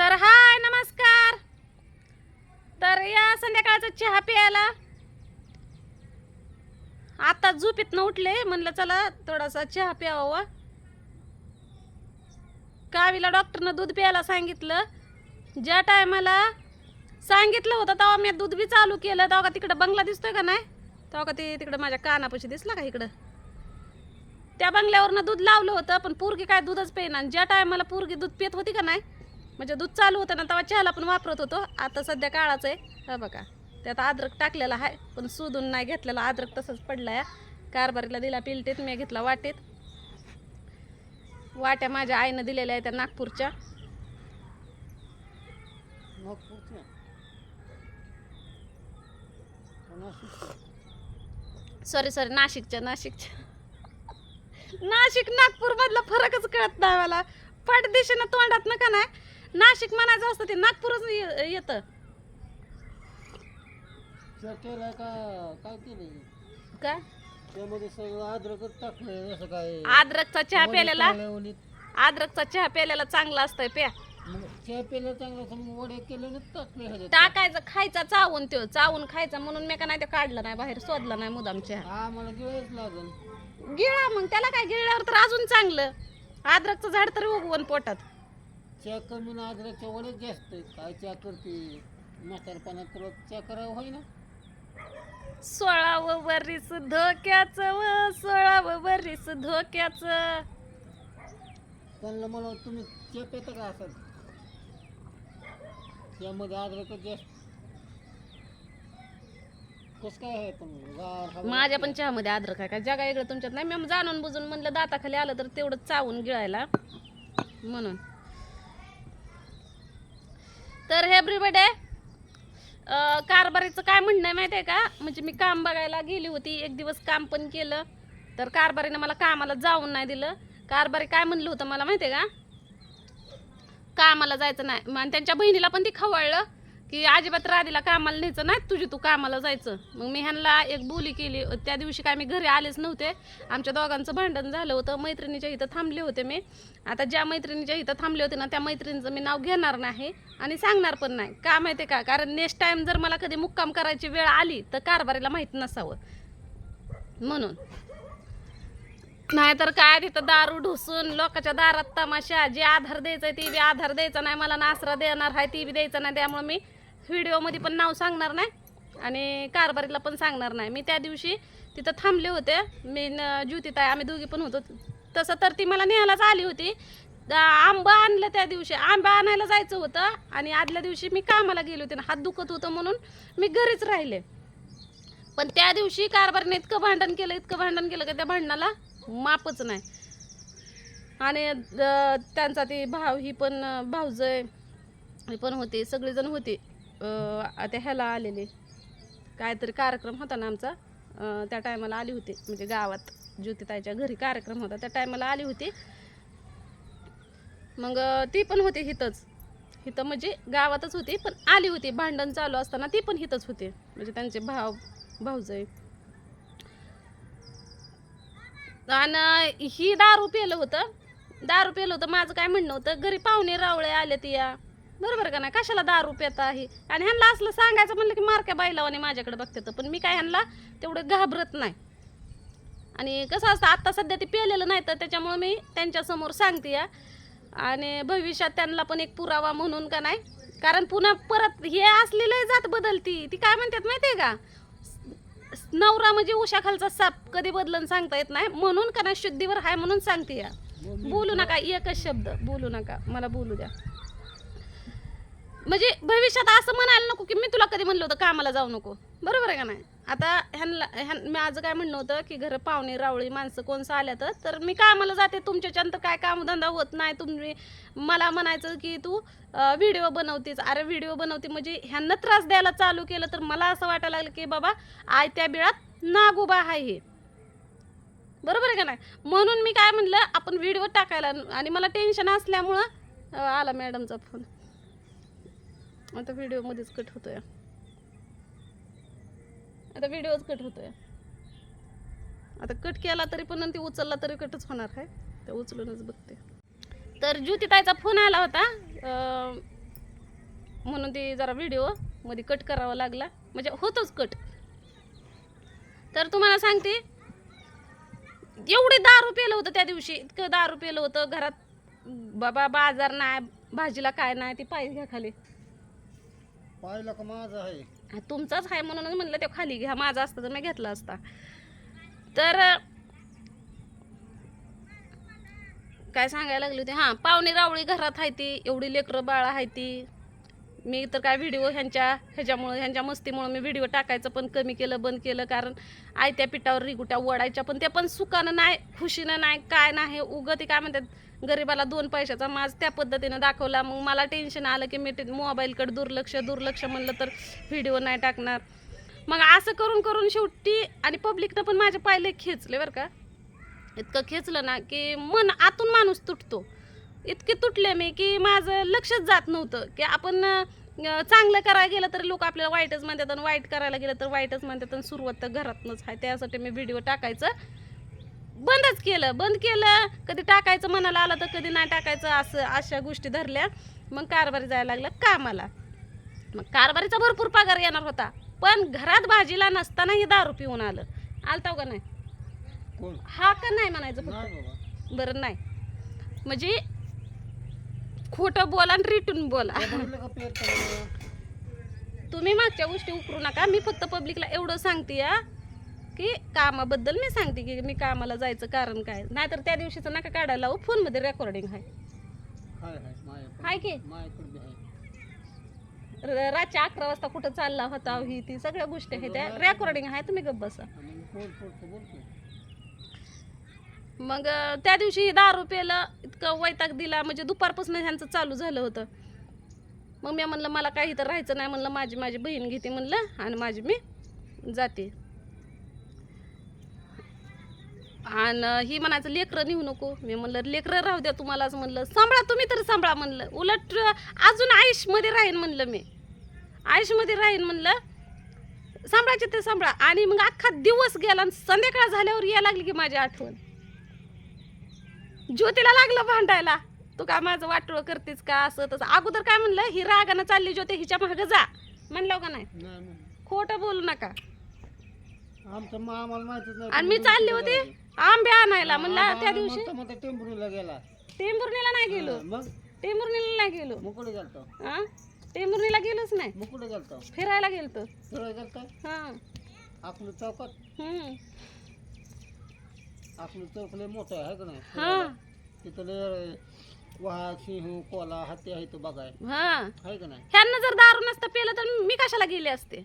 तर हाय नमस्कार. तर या संध्याकाळचा चहा प्यायला. आता झोपीत उठले म्हणलं चला थोडासा चहा प्यावा. कावीला डॉक्टरनं दूध प्यायला सांगितलं. ज्या टायमाला सांगितलं होतं तेव्हा मी दूध बी चालू केलं. तेव्हा का तिकडं बंगला दिसतोय का नाही? तेव्हा का ते तिकडं माझ्या कानापाशी दिसला का इकडं? त्या बंगल्यावरनं दूध लावलं होतं पण पोरगी काय दूधच पेन आणि ज्या टायमाला पोरगी दूध पित होती का नाही म्हणजे दूध चालू होतं ना तेव्हा चहाला पण वापरत होतो. आता सध्या काळाचं आहे. हा बघा. त्यात अद्रक टाकलेला आहे पण सुधून नाही घेतलेला. अद्रक तसंच पडला आहे कारभारीला दिला पिलटीत मी घेतला वाटेत. वाट्या माझ्या आईनं दिलेल्या आहेत त्या नागपूरच्या. सॉरी सॉरी नाशिकच्या नाशिकच्या. नाशिक नागपूर मधला फरकच कळत नाही मला. पटदिशीनं तोंडात ना का नाही. नाशिक म्हणायचं असतं ते नागपूरच येतं. काय त्यामध्ये सगळं अद्रकच टाकलंय असं काय? अद्रकचा चहा प्यायलेला अद्रकचा चहा प्यायलेला चांगला असतंय प्या. चहा प्यायला चांगलं असं मग वडे टाकले टाकायचं खायचा चावून त्यो. चावून खायचा म्हणून मी का नाही ते काढलं नाही बाहेर शोधला नाही मुदाम चहा. मला गिळच लागल. गिळा मग त्याला काय गिळल्यावर तर अजून चांगलं. अद्रकचं झाड तरी उगवून पोटात. चहा कमी ना वडे जास्त आहेत. काय चहा करते? म्हातारपणात तुला चहा करावं होय ना सोळावं वरीस धोक्याचं व सोळावं वरीस धोक्याचं. त्यांना मला तुम्ही चहा पेता का असाल त्यामध्ये अद्रकच जास्त. कसं काय आहे पण गार हवा माझ्या पण चहामध्ये अद्रक आहे का जगा वेगळं तुमच्यात नाही. मी जाणून बुजून म्हणलं दाताखाली आलं तर तेवढं चावून गिळायला. म्हणून. तर हे ब्रिबडे कारभारीचं काय म्हणणं आहे माहिती आहे का? म्हणजे मी काम बघायला गेली होती एक दिवस काम पण केलं तर कारभारीनं मला कामाला जाऊन नाही दिलं. कारभारी काय म्हणलं होतं मला माहिती आहे का? कामाला जायचं नाही. आणि त्यांच्या बहिणीला पण ती खवळलं. की अजिबात राधीला कामाला न्यायचं नाही तुझी तू कामाला जायचं. मग मी ह्यांना एक बोली केली. त्या दिवशी काय मी घरी आलेच नव्हते. आमच्या दोघांचं भांडण झालं होतं. मैत्रिणीच्या इथं थांबले होते मी. आता ज्या मैत्रिणीच्या इथं थांबले होते ना त्या मैत्रिणीचं मी नाव घेणार नाही आणि सांगणार पण नाही. का माहिती का? कारण नेक्स्ट टाइम जर मला कधी मुक्काम करायची वेळ आली तर कारभारीला माहीत नसावं. म्हणून. नाहीतर काय तिथं दारू ढुसून लोकांच्या दारात तमाशा जे आधार द्यायचा ती बी आधार द्यायचा नाही. मला नासरा देणार आहे ती बी द्यायचा नाही. त्यामुळे मी व्हिडिओमध्ये पण नाव सांगणार नाही आणि कारभारीला पण सांगणार नाही. मी त्या दिवशी तिथं थांबले होते. मी न ज्योतिताई आम्ही दोघी पण होतो. तसं तर ती मला न्यायलाच आली होती. आंबा आणलं त्या दिवशी. आंबा आणायला जायचं होतं आणि आदल्या दिवशी मी कामाला गेले होते ना हात दुखत होतं म्हणून मी घरीच राहिले. पण त्या दिवशी कारभारने इतकं भांडण केलं इतकं भांडण केलं का त्या भांडणाला मापच नाही. आणि त्यांचा ती भाव ही पण भावजय ही पण होती सगळेजण होते. अं, त्या ह्याला आलेले. काहीतरी कार्यक्रम होता ना आमचा. त्या टायमाला आली होती म्हणजे गावात ज्योतिताईच्या घरी कार्यक्रम होता. त्या टायमाला आली होती. मग ती पण होती हिथंच हिथं म्हणजे गावातच होती पण आली होती. भांडण चालू असताना ती पण हिथंच होती. म्हणजे त्यांचे भाव भाऊजय. आणि ही दारू पेलं होतं. दारू पेलं होतं. माझं काय म्हणणं होतं? घरी पाहुणे रावळे आले ती या. बरोबर का नाही? कशाला दारू पेता आहे? आणि ह्यांना असलं सांगायचं म्हणलं की मारक्या बाईलावाने माझ्याकडे बघते तर. पण मी काय ह्यांना तेवढं घाबरत नाही. आणि कसं असतं आत्ता सध्या ते पेलेलं नाही तर त्याच्यामुळं मी त्यांच्यासमोर सांगते या. आणि भविष्यात त्यांना पण एक पुरावा म्हणून का नाही? कारण पुन्हा परत हे असलेलं जात बदलती. ती काय म्हणतात माहिती आहे का? नवरा म्हणजे उशाखालचा साप. कधी बदलन सांगता येत नाही. म्हणून का नाही शुद्धीवर आहे म्हणून सांगते या. बोलू नका एकच शब्द. बोलू नका. मला बोलू द्या. म्हणजे भविष्यात असं म्हणायला नको की मी तुला कधी म्हणलं होतं कामाला जाऊ नको. बरोबर आहे का नाही? आता ह्यांना ह्यां मी आज काय म्हणणं होतं की घर पाहुणे रावळी माणसं कोणसं आल्या तर तर मी कामाला जाते. तुमच्याच्यानंतर काय कामधंदा होत नाही. तुम्ही मला म्हणायचं की तू व्हिडिओ बनवतेस. अरे व्हिडिओ बनवते म्हणजे ह्यांना त्रास द्यायला चालू केलं तर मला असं वाटायला लागलं की बाबा आय त्या बिळात नागोबा आहे हे. बरोबर आहे का नाही? म्हणून मी काय म्हणलं आपण व्हिडिओ टाकायला आणि मला टेन्शन असल्यामुळं आला मॅडमचा फोन आता व्हिडिओमध्येच कट होतोय. आता व्हिडिओच कट होतोय. आता कट केला तरी पण ती उचलला तरी कटच होणार आहे. ते उचलूनच बघते. तर ज्योतिताईचा फोन आला होता. म्हणून ते जरा व्हिडिओमध्ये कट करावा लागला. म्हणजे होतोच कट तर तुम्हाला सांगते एवढे दारू पेलं होतं त्या दिवशी. इतकं दारू पेलं होतं. घरात बाबा बाजार नाही भाजीला काय नाही ती पाय घ्या खाली. पाहिलं का माझं आहे? हा, तुमचाच आहे म्हणूनच म्हणलं ते खाली घ्या माझा असता तर मी घेतला असता. तर काय सांगायला लागली होती? हां पाहुणे रावळी घरात आहे ती एवढी लेकरं बाळ आहे ती. मी तर काय व्हिडिओ ह्यांच्या ह्याच्यामुळं ह्यांच्या मस्तीमुळं मी व्हिडिओ टाकायचं पण कमी केलं बंद केलं. कारण आयत्या पिठावर रिगुट्या ओढायच्या पण त्या पण सुखानं नाही खुशीनं नाही काय नाही उगं ते काय म्हणतात गरीबाला दोन पैशाचा माज त्या पद्धतीनं दाखवला. मग मला टेन्शन आलं की मी मोबाईलकडे दुर्लक्ष दुर्लक्ष म्हणलं तर व्हिडिओ नाही टाकणार. मग असं करून करून शेवटी आणि पब्लिकनं पण माझे पायले खेचले बरं का. इतकं खेचलं ना की मन आतून माणूस तुटतो. इतके तुटले मी की माझं लक्षच जात नव्हतं की आपण चांगलं करायला गेलं तर लोक आपल्याला वाईटच म्हणतात आणि वाईट करायला गेलं तर वाईटच म्हणतात आणि सुरुवात तर घरातनंच आहे. त्यासाठी मी व्हिडिओ टाकायचं. बंदच केलं बंद केलं. कधी टाकायचं मनाला आलं तर कधी नाही टाकायचं असं अशा गोष्टी धरल्या. मग कारभारी जायला लागलं कामाला. मग कारभारीचा भरपूर पगार येणार होता पण घरात भाजीला नसतानाही दारू पिऊन आलं. आलताव का नाही? हा का नाही म्हणायचं फक्त? बरं नाही. म्हणजे खोटं बोला आणि रिटून बोला? तुम्ही मागच्या गोष्टी उकरू नका. मी फक्त पब्लिकला एवढं सांगते या की कामाबद्दल मी सांगते की मी कामाला जायचं कारण काय. नाहीतर त्या दिवशीचं नका काढायला लावू फोनमध्ये रेकॉर्डिंग आहे. हाय की? माझ्याकडे बी आहे. र- रातच्या अकरा वाजता कुठं चालला होता ही ती सगळ्या गोष्टी आहेत त्या रेकॉर्डिंग आहे तुम्ही गप्प बसा. मग त्या दिवशी ही दारू प्यायला इतकं वैताग दिला म्हणजे दुपारपासून ह्यांचं चालू झालं होतं. मग मी म्हणलं मला काही तर राहायचं नाही म्हणलं माझी माझी बहीण घेते म्हणलं आणि माझी मी जाते. आणि ही म्हणायचं लेकरं नेऊ नको. मी म्हणलं लेकरं राहू द्या तुम्हालाच म्हणलं. सांभाळा तुम्ही तर सांभाळा म्हणलं. उलट अजून आयुषमध्ये राहीन म्हणलं मी. आयुषमध्ये राहीन म्हणलं सांभाळायचे ते सांभाळा. आणि मग अख्खा दिवस गेला आणि संध्याकाळ झाल्यावर यायला लागली की माझी आठवण. ज्योतीला लागलं भांडायला. तू काय माझं वाटोळ करतेस का? असं तसं. अगोदर काय म्हणलं ही रागानं चालली ज्योती हिच्या मागं जा. म्हणलं का नाही? खोटं बोलू नका. आणि मी चालली होती. आंबे आणायला म्हणलं त्या दिवशी. टेंभुरीला गेला. टेंभुर्णीला नाही गेलो. मग? टेंभुर्णीला नाही गेलो. मग कुठे गेलतो. हा? टेंभुर्णीला गेलोच नाही. मग कुठे गेलतो. फिरायला गेलतो. फिरायला गेलता? हा. आपलं चौकात? हम्म. आपलं चौक लय मोठं आहे का नाही? हा. तिथं लय वाघ सिंह कोला हत्ती आहे तो बघाय. हा. आहे का नाही? ह्यांना जर दारू नसतं पेलं तर मी कशाला गेले असते?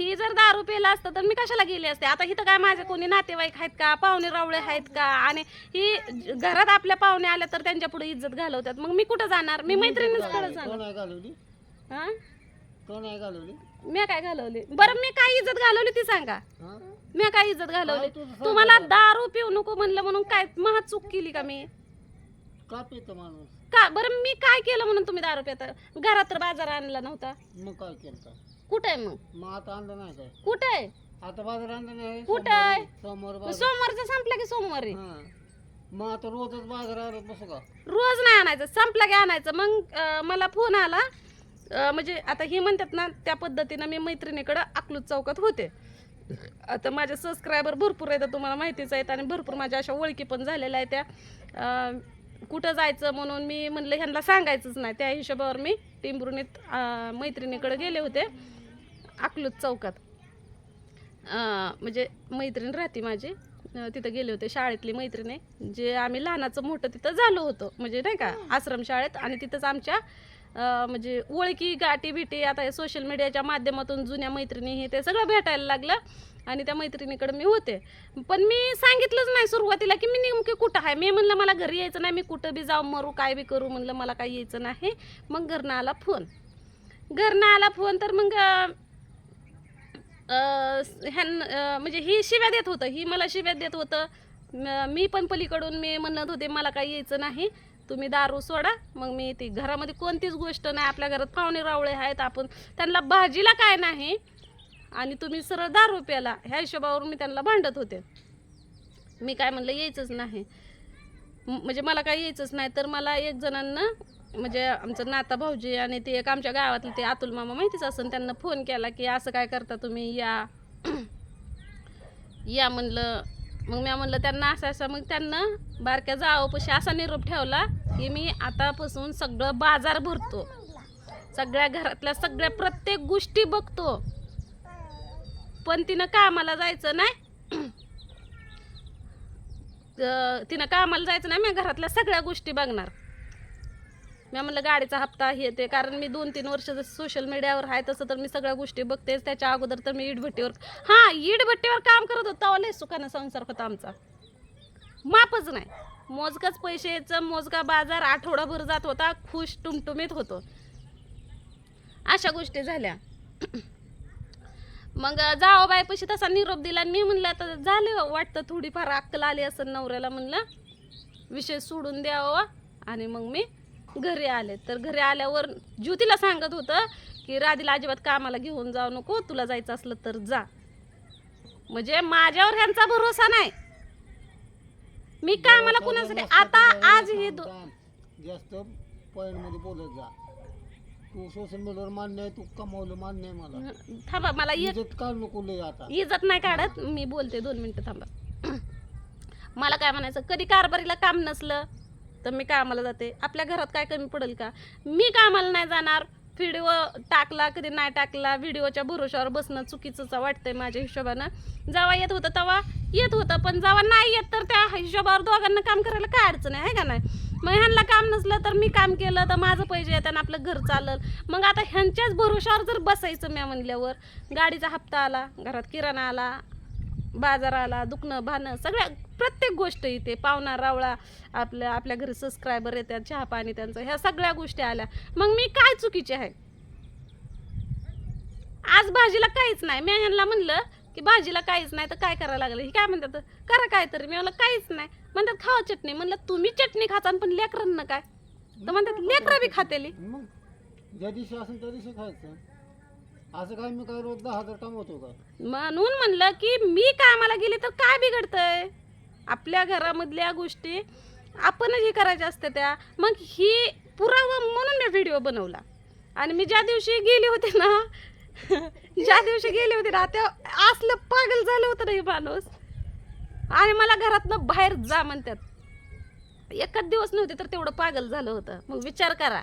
ही जर दारू पेला असतं तर मी कशाला गेले असते? आता इथं काय माझे कोणी नातेवाईक आहेत का? पाहुणे रावळे आहेत का? आणि ही घरात आपल्या पाहुणे आल्या तर त्यांच्या पुढे इज्जत घालवतात. मग मी कुठं जाणार? मी मैत्रिणीच कडे जाणार? घालवली? हा? मी काय घालवली? बरं मी काय इज्जत घालवली ती सांगा. मी काय इज्जत घालवली? तुम्हाला दारू पिऊ नको म्हणलं म्हणून काय महा चूक केली का मी? का पितो माणूस? का? बरं मी काय केलं म्हणून तुम्ही दारू पिता? घरात तर बाजार आणला नव्हता. मग काय केलं? कुठं आहे मग? मग आता आणलं नाही काय? कुठं आहे? आता बाजार आणलं नाही कुठं आहे? सोमवार मग बाजार. सोमवारचं संपलं की सोमवारी? हा. मग आता रोजच बाजारावर बसू का? रोज नाही आणायचं संपला की आणायचं. मग अं, मला फोन आला अं, म्हणजे आता ही म्हणतात ना त्या पद्धतीनं मी मैत्रिणीकडं अकलूज चौकात होते. आता माझे सबस्क्रायबर भरपूर आहेत तुम्हाला माहितीच आहेत आणि भरपूर माझ्या अशा ओळखी पण झालेल्या आहेत त्या. अं, कुठं जायचं म्हणून मी म्हणलं ह्यांना सांगायचंच नाही. त्या हिशोबावर मी टिंबुर्णीत अं, मैत्रिणीकडे गेले होते. अकलूज चौकात. म्हणजे मैत्रीण राहते माझी. तिथं गेले होते शाळेतली मैत्रीण. जे आम्ही लहानाचं मोठं तिथं झालो होतो. म्हणजे नाही का आश्रम शाळेत. आणि तिथंच आमच्या म्हणजे ओळखी गाठी बिटी आता सोशल मीडियाच्या माध्यमातून जुन्या मैत्रिणी हे ते सगळं भेटायला लागलं. आणि त्या मैत्रिणीकडे मी होते. पण मी सांगितलंच नाही सुरुवातीला की मी नेमकी कुठं आहे? मी म्हणलं मला घरी यायचं नाही. मी कुठं बी जाऊ मरू काय बी करू. म्हणलं मला काय यायचं नाही. मग घरनं आला फोन. घरनं आला फोन तर मग ह्यां म्हणजे ही शिव्या देत होतं ही मला शिव्या देत होतं. मी पण पलीकडून मी म्हणत होते मला काही यायचं नाही तुम्ही दारू सोडा मग मी ती घरामध्ये कोणतीच गोष्ट नाही आपल्या घरात पाहुणे रावळे आहेत आपण त्यांना भाजीला काय नाही आणि तुम्ही सरळ दारू प्याला. ह्या हिशोबावर मी त्यांना भांडत होते. मी काय म्हणलं यायचंच नाही. म्हणजे मला काय यायचंच नाही तर मला एक जणांना म्हणजे आमचं नाता भाऊजी आणि ते एक आमच्या गावातलं ते अतुल मामा माहितीच असेल त्यांना फोन केला की असं काय करता तुम्ही? या. या म्हणलं. मग मी म्हणलं त्यांना असं असं. मग त्यांना बारक्या जावपशी असा निरोप ठेवला की मी आतापासून सगळं बाजार भरतो. सगळ्या घरातल्या सगळ्या प्रत्येक गोष्टी बघतो. पण तिनं कामाला जायचं नाही. तर तिनं कामाला जायचं नाही मी घरातल्या सगळ्या गोष्टी बघणार. मी म्हणलं गाडीचा हप्ता हे ते. कारण मी दोन तीन वर्ष जसं सोशल मीडियावर आहे तसं तर मी सगळ्या गोष्टी बघतेच. त्याच्या अगोदर तर मी इटभट्टीवर हां इटभट्टीवर काम करत होता. लय सुखानं संसार होता आमचा. मापच नाही. मोजकाच पैशाचं मोजका बाजार आठवडाभर जात होता खुश टुमटुमीत होतो. अशा गोष्टी झाल्या. मग जाओ पैसे तसा निरोप दिला. आणि मी म्हणलं आता झालं हो, वाटतं थोडीफार अक्कल आली असं नवऱ्याला म्हणलं. विषय सोडून द्यावा आणि मग मी घरी आले. तर घरी आल्यावर ज्योतीला सांगत होतं की राधीला अजिबात कामाला घेऊन जाऊ नको तुला जायचं असलं तर जा. म्हणजे माझ्यावर ह्यांचा भरोसा नाही. मी कामाला कुणासाठी? आता आज हे दो- जास्त पॉईंटमध्ये बोलत जा. तू सोशल मीडियावर मान्य आहे तू कमावलं मान्य आहे मला. थांबा मला इज्जत काढ नको लय आता. इज्जत नाही काढत. मी बोलते दोन मिनिटं थांबा. मला काय म्हणायचं? कधी कारभारीला काम नसलं तर मी कामाला जाते. आपल्या घरात काय कमी पडेल का? मी कामाला नाही जाणार. व्हिडिओ टाकला कधी नाही टाकला व्हिडिओच्या भरोशावर बसणं चुकीचंच वाटतंय माझ्या हिशोबानं. जेव्हा येत होतं तेव्हा येत होतं पण जेव्हा नाही येत तर त्या हिशोबावर दोघांना काम करायला काय अडचण आहे का नाही? मग ह्यांना काम नसलं तर मी काम केलं तर माझं पैसे येतं आपलं घर चाललं. मग आता ह्यांच्याच भरोशावर जर बसायचं मी म्हणल्यावर गाडीचा हप्ता आला घरात किराणा आला बाजार आला दुखणं भाणं सगळ्या प्रत्येक गोष्ट इथे. पाहुणा रावळा आपल्या आपल्या घरी सबस्क्रायबर येतात चहा पाणी त्यांचं ह्या सगळ्या गोष्टी आल्या. मग मी काय चुकीचे आहे? आज भाजीला काहीच नाही. मी ह्यांना म्हणलं की भाजीला काहीच नाही तर काय करायला लागलं? ही काय म्हणतात? करा काय तरी मी म्हणलं काहीच नाही. म्हणतात खावा चटणी. म्हणलं तुम्ही चटणी खाता पण लेकरांना काय? तर म्हणतात लेकरं बी खातेली. मग ज्या दिवशी असेल त्या दिवशी खायचं. असं काय मी काय रोज दहा हजार कमवतो का? म्हणून म्हणलं की मी कामाला गेली तर काय बिघडतंय? आपल्या घरामधल्या गोष्टी आपणच हे करायच्या असत्या त्या. मग ही पुरावा म्हणून मी व्हिडिओ बनवला. आणि मी ज्या दिवशी गेले होते ना ज्या दिवशी गेले होते ना त्या असलं पागल झालं होतं ना हे माणूस. आणि मला घरातनं बाहेर जा म्हणतात. एकच दिवस नव्हते तर तेवढं पागल झालं होतं. मग विचार करा.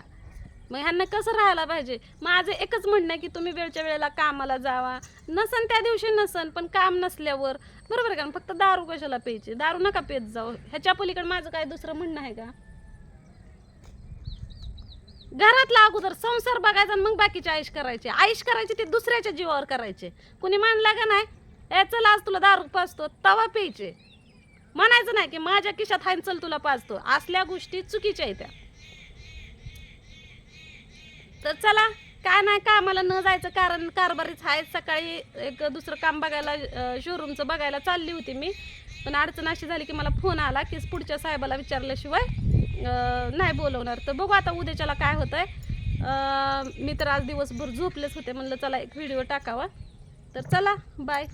मग ह्यांना कसं राहायला पाहिजे? माझं एकच म्हणणं आहे की तुम्ही वेळच्या वेळेला कामाला जावा. नसन त्या दिवशी नसन पण काम नसल्यावर. बरोबर का? फक्त दारू कशाला प्यायची? दारू नका पेत जाऊ. ह्याच्या पलीकडे माझं काय दुसरं म्हणणं आहे का? घरातला अगोदर संसार बघायचा आणि मग बाकीची आयुष करायची. आयुष करायची ते दुसऱ्याच्या जीवावर करायचे. कुणी मानला का नाही? ए चल आज तुला दारू पाजतो तवा प्यायचे. म्हणायचं नाही की माझ्या किशात हाय चल तुला पाजतो. असल्या गोष्टी चुकीच्या आहेत त्या. तर चला काय नाही कामाला न जायचं कारण कारभारीच आहे सकाळी एक दुसरं काम बघायला शोरूमचं बघायला चालली होती मी. पण अडचण अशी झाली की मला फोन आला की पुढच्या साहेबाला विचारल्याशिवाय नाही बोलवणार. तर बघू आता उद्याच्याला काय होतं आहे मी तर आज दिवसभर झोपलेच होते. म्हणलं चला एक व्हिडिओ टाकावा. तर चला बाय